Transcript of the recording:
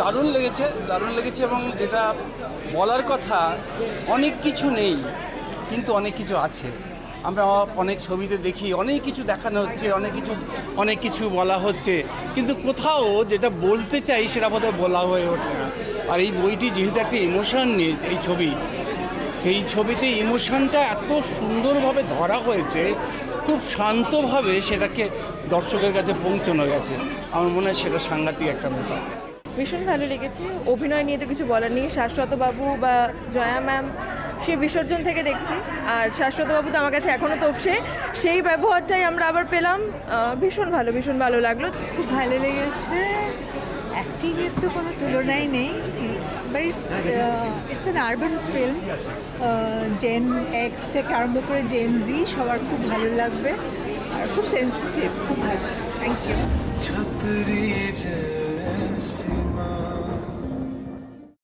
দারুণ লেগেছে দারুণ লেগেছে এবং যেটা বলার কথা, অনেক কিছু নেই, কিন্তু অনেক কিছু আছে। আমরা অনেক ছবিতে দেখি, অনেক কিছু দেখানো হচ্ছে, অনেক কিছু অনেক কিছু বলা হচ্ছে, কিন্তু কোথাও যেটা বলতে চাই সেটা বোধহয় বলা হয়ে ওঠে না। আর এই বইটি যেহেতু একটা ইমোশন নিয়ে, এই ছবি, সেই ছবিতে ইমোশনটা এত সুন্দরভাবে ধরা হয়েছে, খুব শান্তভাবে সেটাকে দর্শকের কাছে পৌঁছানো গেছে। আমার মনে হয় সেটা সাংঘাতিক একটা ব্যাপার। ভীষণ ভালো লেগেছে। অভিনয় নিয়ে তো কিছু বলার নেই। শাশ্বতবাবু বা জয়া ম্যাম সেই বিসর্জন থেকে দেখছি। আর শাশ্বতবাবু তো আমার কাছে এখনও তপসে। সেই ব্যবহারটাই আমরা আবার পেলাম। ভীষণ ভালো ভীষণ ভালো লাগল। খুব ভালো লেগেছে। অ্যাক্টিংয়ের তো কোনো তুলনাই নেই। But it's an urban film. Gen X থেকে আরম্ভ করে জেন জি সবার খুব ভালো লাগবে। আর খুব সেন্সিটিভ খুব ভালো। Thank you